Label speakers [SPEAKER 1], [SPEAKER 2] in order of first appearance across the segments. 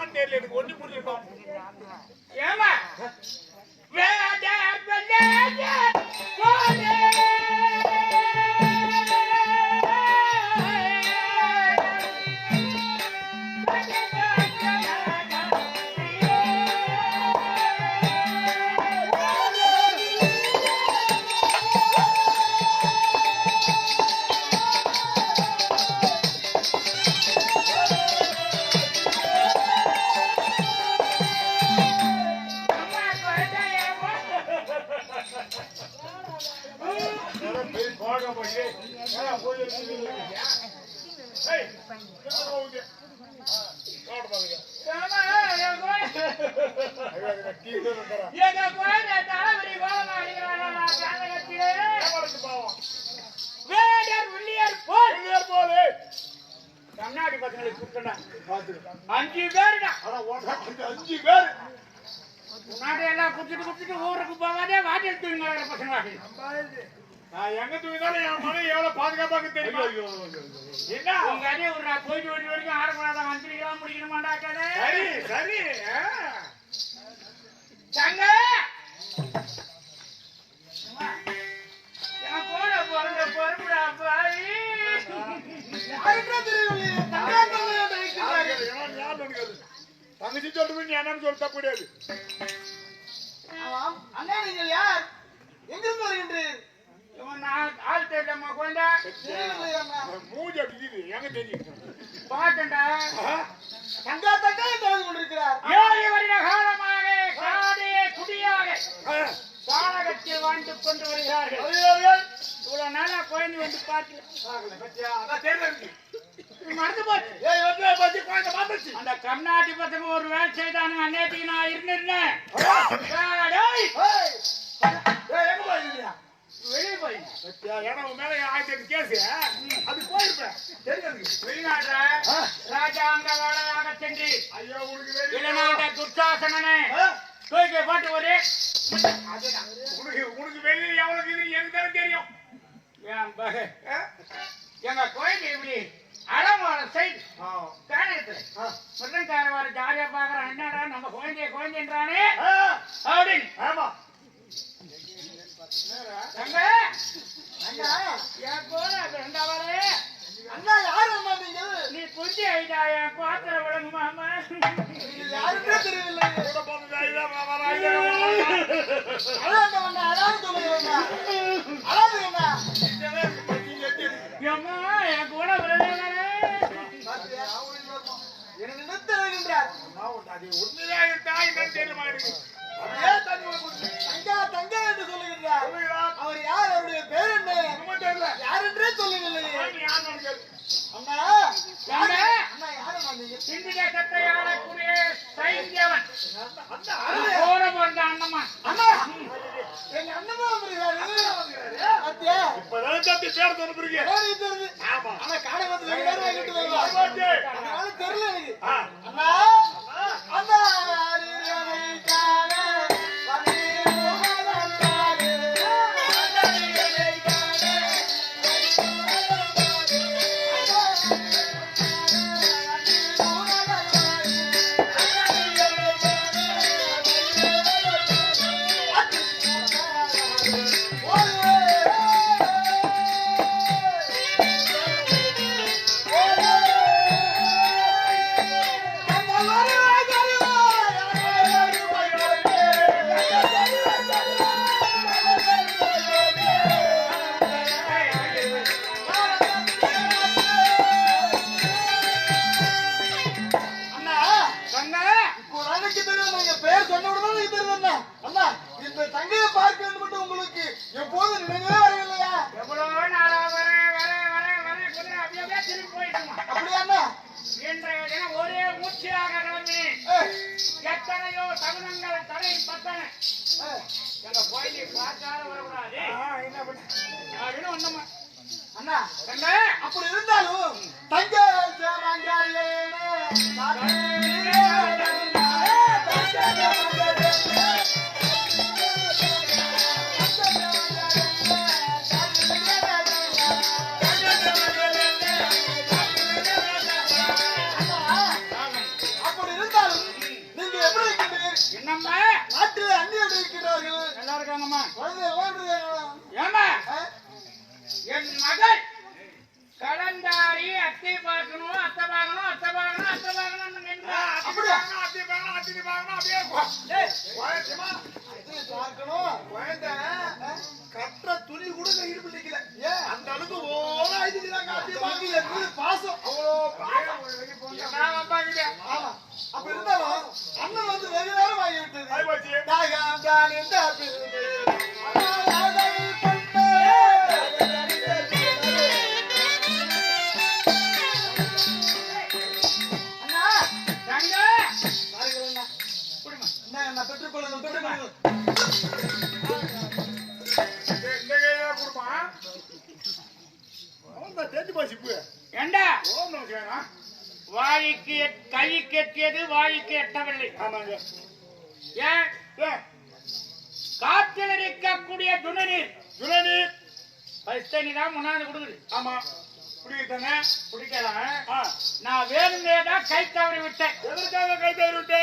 [SPEAKER 1] இல்ல பேசமான்னு தெரியல எனக்கு ஒண்ணு புரிஞ்சிருக்கோம்
[SPEAKER 2] அஞ்சு பேருடா.
[SPEAKER 1] அஞ்சு பேர்.
[SPEAKER 2] முன்னாடி எல்லாம் குடிச்சிட்டு குடிச்சிட்டு ஊருக்கு போகாதே வாட்டி எடுத்துங்க பசங்க
[SPEAKER 1] நான் எங்க தூங்கினாலும் என் மனைவி எவ்வளவு பாதுகாப்பாக தெரியுமா? என்ன
[SPEAKER 2] உங்க அடி ஒரு நான் போயிட்டு ஓடி வரைக்கும் ஆடக்கூடாத மந்திரிக்கலாம் முடிக்கணுமாண்டா
[SPEAKER 1] சரி சரி. தங்கச்சி சொல்றது நீ என்னன்னு சொல்ல தப்பு கிடையாது.
[SPEAKER 3] ஆமாம். அண்ணா நீங்கள் யார்? எங்கிருந்து வருகின்றீர்?
[SPEAKER 2] ஆள் தெரியலம்மா
[SPEAKER 3] அண்ணா
[SPEAKER 1] மூஞ்சி அப்படி இருக்குது எங்க தெரியும்?
[SPEAKER 2] பாட்டண்டா?
[SPEAKER 3] தங்கா தங்கா வந்து கொண்டிருக்கிறார்.
[SPEAKER 2] ஏழு வருட காலமாக காடே குடியாக
[SPEAKER 1] ஆ.
[SPEAKER 2] சாணகத்தில் வாழ்ந்து கொண்டு வருகிறார்கள்? இவ்வளவு நாளா குழந்தை வந்து பார்க்கல.
[SPEAKER 1] பார்க்கல, பத்தியா? அதான்.
[SPEAKER 2] இது மறந்து போச்சு.
[SPEAKER 1] ஏய், வந்து பத்தி குழந்தை வந்துச்சு.
[SPEAKER 2] அந்த கர்நாடி பசங்க ஒரு வேலை செய்தானுங்க அன்னைக்கு நான் இருந்திருந்தேன். டேய்,
[SPEAKER 1] ஏய், எங்க?
[SPEAKER 2] வெளியே போய்?
[SPEAKER 1] ஏன்னா உன் மேல ஆயிரத்தி எட்டு கேஸ். அது போயிருப்பேன் தெரியாது
[SPEAKER 2] வெளிநாட்டுல ராஜாங்க வேலையாக சென்று
[SPEAKER 1] ஐயோ வெளியே
[SPEAKER 2] வெளிநாட்ட துர்சாசனனை.
[SPEAKER 1] ஆ?
[SPEAKER 2] தூக்கி போட்டு ஒரு.
[SPEAKER 1] உனக்கு உனக்கு வெளியே எவ்வளவு இது? எனக்கு தெரியும்?
[SPEAKER 2] எங்க குழந்தை இப்படி செய்து
[SPEAKER 1] ஆ.
[SPEAKER 2] காணத்துல
[SPEAKER 1] ஆ.
[SPEAKER 2] முருகன்கார வர ஜாலியா பாக்குறான் என்னடா நம்ம குழந்தைய குழந்தைன்றானே. அப்படின்னு.
[SPEAKER 1] ஆமா.
[SPEAKER 2] தங்க. கூட அது ரெண்டாவது
[SPEAKER 3] அண்ணா யார் நீங்கள்
[SPEAKER 2] நீ குஞ்சி ஐடா என் பாத்திர மாமா.
[SPEAKER 3] யாருமே தெரியவில்லை. சொல்லுங்க
[SPEAKER 1] அது உண்மையா இருக்கா என்னன்னு உள்ள போட்டு.
[SPEAKER 3] தங்கா தங்கா என்று சொல்லுகின்றார். அவர் யார்? அவருடைய பேர் என்ன. யார் என்றே சொல்லவில்லை. அண்ணா
[SPEAKER 2] யாரு?
[SPEAKER 3] அண்ணா யார்? அண்ணா நீங்கள்
[SPEAKER 2] சிந்தி தேசத்தை ஆளக்கூடிய சைந்தியவன் அண்ணம்மா.
[SPEAKER 3] அண்ணா எங்க பாத்தியா?
[SPEAKER 1] இப்பதான் ஆமா.
[SPEAKER 3] ஆனா காடை. அதனால தெரியல எனக்கு.
[SPEAKER 2] அப்படின்னு
[SPEAKER 3] அண்ணா அப்படி இருந்தாலும் தங்க
[SPEAKER 2] வாழிக்கு எட்- கைக்கு எட்டியது வாழிக்கு எட்டவில்லை
[SPEAKER 1] ஆமாங்க.
[SPEAKER 2] ஏன்
[SPEAKER 1] ஏன்?
[SPEAKER 2] காற்றில் இருக்கக்கூடிய துணநீர்
[SPEAKER 1] துணனி.
[SPEAKER 2] ஃபர்ஸ்ட் தான் முன்னாடி கொடுக்குது
[SPEAKER 1] ஆமா. குடிக்கிட்டாங்க.
[SPEAKER 2] குடிக்கலாம்
[SPEAKER 1] ஆ.
[SPEAKER 2] நான் வேணுமே தான் கை தவறி விட்டேன்
[SPEAKER 1] எதற்காக கை தவறி விட்ட?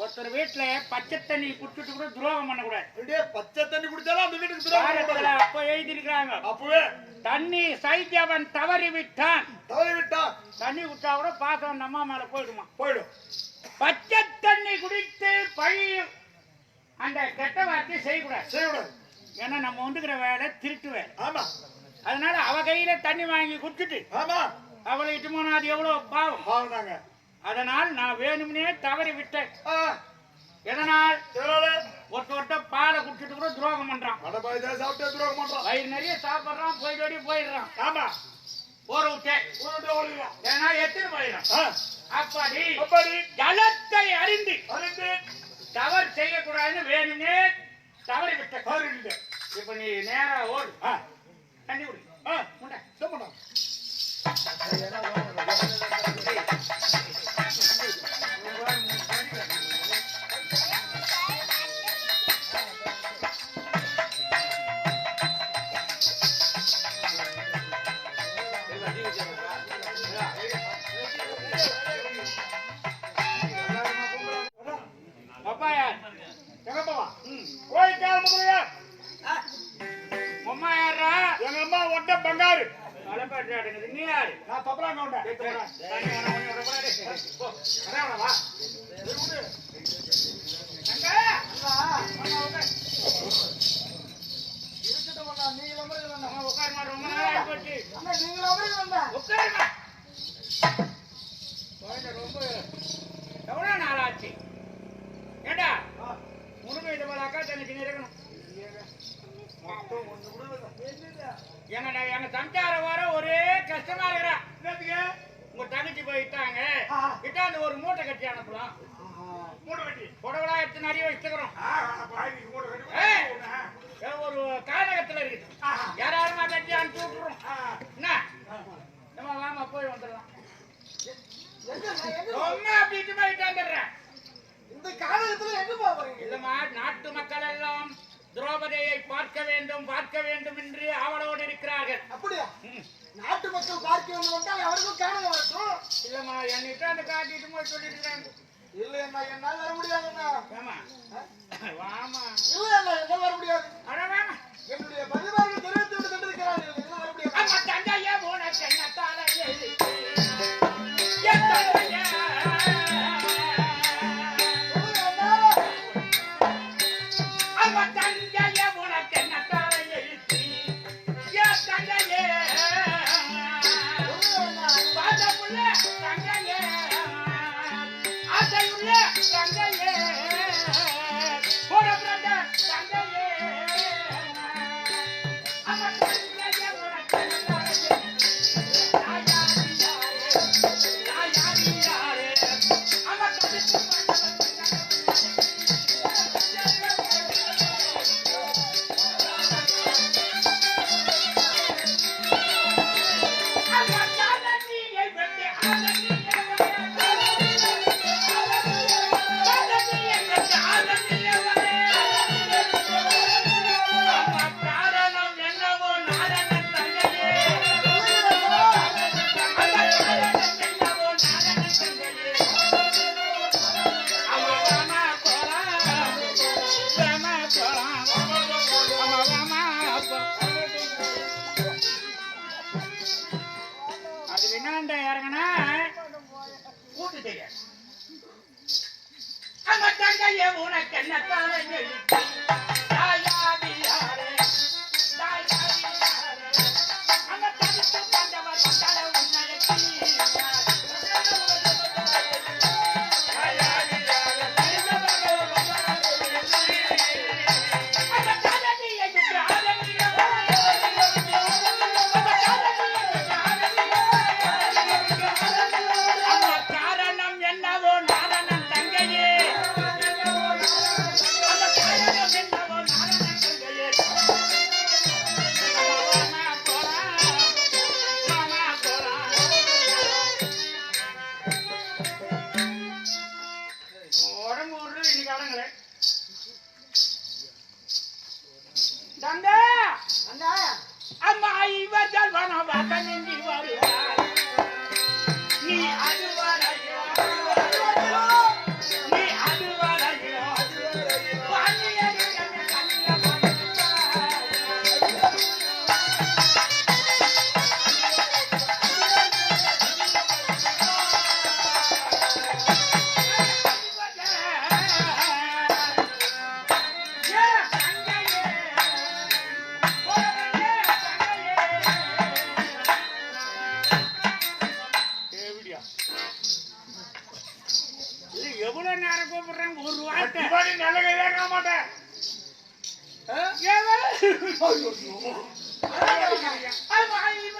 [SPEAKER 2] ஒருத்தர் வீட்டுல பச்சை தண்ணி குடிச்சிட்டு கூட துரோகம் பண்ணக்கூடாது.
[SPEAKER 1] அப்படியே பச்சை தண்ணி குடிச்சாலும் அந்த வீட்டுக்கு துரோகம்.
[SPEAKER 2] அப்ப எழுதியிருக்கிறாங்க.
[SPEAKER 1] அப்பவே.
[SPEAKER 2] தண்ணி சைத்தியவன் தவறி விட்டான்
[SPEAKER 1] தவறி விட்டா
[SPEAKER 2] தண்ணி குடிச்சா கூட பாசம் அந்த அம்மா மேல போயிடுமா?
[SPEAKER 1] போயிடும்.
[SPEAKER 2] பச்சை தண்ணி குடித்து பழி அந்த கெட்ட வார்த்தையை செய்யக்கூடாது.
[SPEAKER 1] செய்யக்கூடாது.
[SPEAKER 2] ஏன்னா நம்ம வந்துக்கிற வேலை திருட்டு வேலை
[SPEAKER 1] ஆமா.
[SPEAKER 2] அதனால அவ கையில தண்ணி வாங்கி குடிச்சிட்டு
[SPEAKER 1] ஆமா.
[SPEAKER 2] அவளை இட்டு போனா அது எவ்வளவு பாவம்?
[SPEAKER 1] ஆகுனாங்க
[SPEAKER 2] அதனால் நான் வேணும்னே தவறி விட்டேன் எதனால்? ஒருத்த ஒருத்த பாலை குடிச்சிட்டு கூட துரோகம் பண்றான்.
[SPEAKER 1] சாப்பிட்டு துரோகம் பண்றான்.
[SPEAKER 2] வயிறு நிறைய சாப்பிடுறான் போயிட்டு போயிடுறான்.
[SPEAKER 1] ஆமா.
[SPEAKER 2] ஊற விட்டேன்
[SPEAKER 1] உன்னுடைய ஓடிடுவான்.
[SPEAKER 2] ஏன்னா எத்தனை போயிடும் அப்படி
[SPEAKER 1] அப்படி.
[SPEAKER 2] ஜலத்தை அறிந்து
[SPEAKER 1] அறிந்து.
[SPEAKER 2] தவறு செய்யக்கூடாதுன்னு வேணும்னே தவறி விட்ட
[SPEAKER 1] பாருங்க
[SPEAKER 2] இப்ப நீ நேரா ஓடு.
[SPEAKER 1] தொப்பலாங்க
[SPEAKER 2] உண்டா ரொம்ப
[SPEAKER 1] நாளாச்சு
[SPEAKER 2] ஏண்டா
[SPEAKER 1] முருகை
[SPEAKER 2] போல அக்கா தங்கச்சி இருக்கணும் என்னடா எங்க சம்சார வாரம் ஒரே கஷ்டமா இருக்கிறா உங்க தங்கச்சி போயிட்டாங்க. இட்டாந்து ஒரு மூட்டை கட்டி அனுப்பலாம்.
[SPEAKER 1] மூட்டை கட்டி.
[SPEAKER 2] புடவலா எடுத்து நிறைய வச்சுக்கிறோம் ஒரு கானகத்துல இருக்குது.
[SPEAKER 1] ஆஹா.
[SPEAKER 2] யாராலுமா கட்டி அனுப்பிச்சு விட்டுறோம்? என்ன? நம்ம வாமா போய் வந்துடலாம். ரொம்ப அப்படிட்டு போயிட்டு வந்துடுறேன்
[SPEAKER 3] இந்த காலகட்டத்துல எங்க போறீங்க?
[SPEAKER 2] இல்லம்மா நாட்டு மக்கள் எல்லாம் திரௌபதியை பார்க்க வேண்டும் பார்க்க வேண்டும் என்று ஆவலோடு இருக்கிறார்கள்.
[SPEAKER 3] அப்படியா. நாட்டு மக்கள் பார்க்க வேண்டும் என்றால் அவருக்கும் காண வரட்டும்
[SPEAKER 2] இல்லம்மா என்கிட்ட அந்த காட்டிட்டு போய் சொல்லிட்டு இருக்காங்க.
[SPEAKER 3] இல்ல என்ன என்னால வர முடியாதுண்ணா
[SPEAKER 2] ஏமா வாமா
[SPEAKER 3] இல்ல என்ன வர முடியாது. என்னுடைய பதிவார்கள் தெரிவித்து விட்டு சென்றிருக்கிறார்கள் என்ன வர முடியாது.
[SPEAKER 2] Hallelujah. எவ்வளவு நேரம் கூப்பிடுறேன் ஒரு வார்த்தை.
[SPEAKER 1] நல்ல இருக்க மாட்டேன்.
[SPEAKER 2] நீ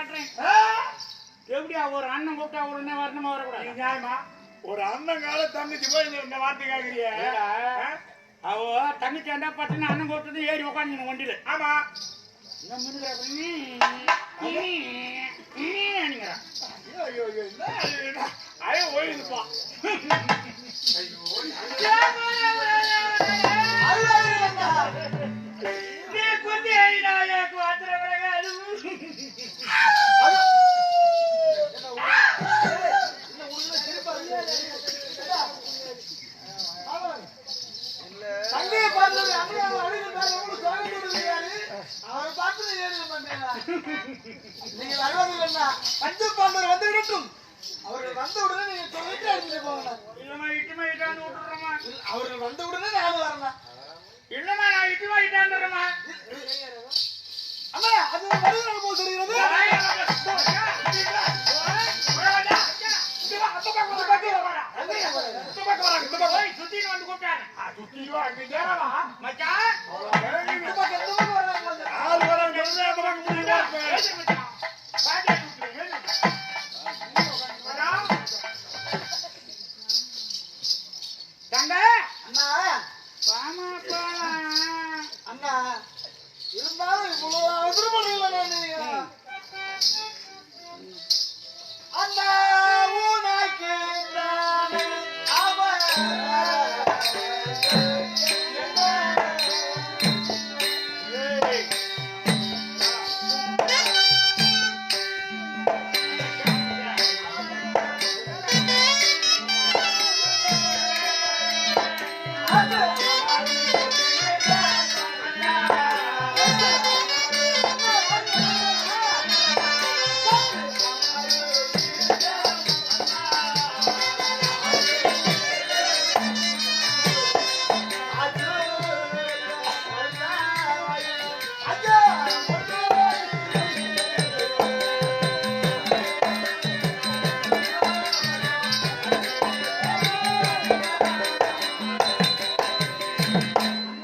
[SPEAKER 2] மாட்டேன். எப்படியா ஒரு அண்ணன் கூப்பிட்டா ஒரு அண்ணன் வரணுமா வரக்கூடாது?
[SPEAKER 3] நியாயமா ஒரு அண்ணன் கால தங்கச்சி போய் இந்த வார்த்தை
[SPEAKER 2] கேட்கறிய அவ தங்கச்சி இருந்தா பட்டுன்னு அண்ணன் போட்டு ஏறி உட்காந்து வண்டியில.
[SPEAKER 3] ஐயோ
[SPEAKER 2] இந்த முருகா
[SPEAKER 3] ஐயோ ஓய்வுப்பான் ஐயோ.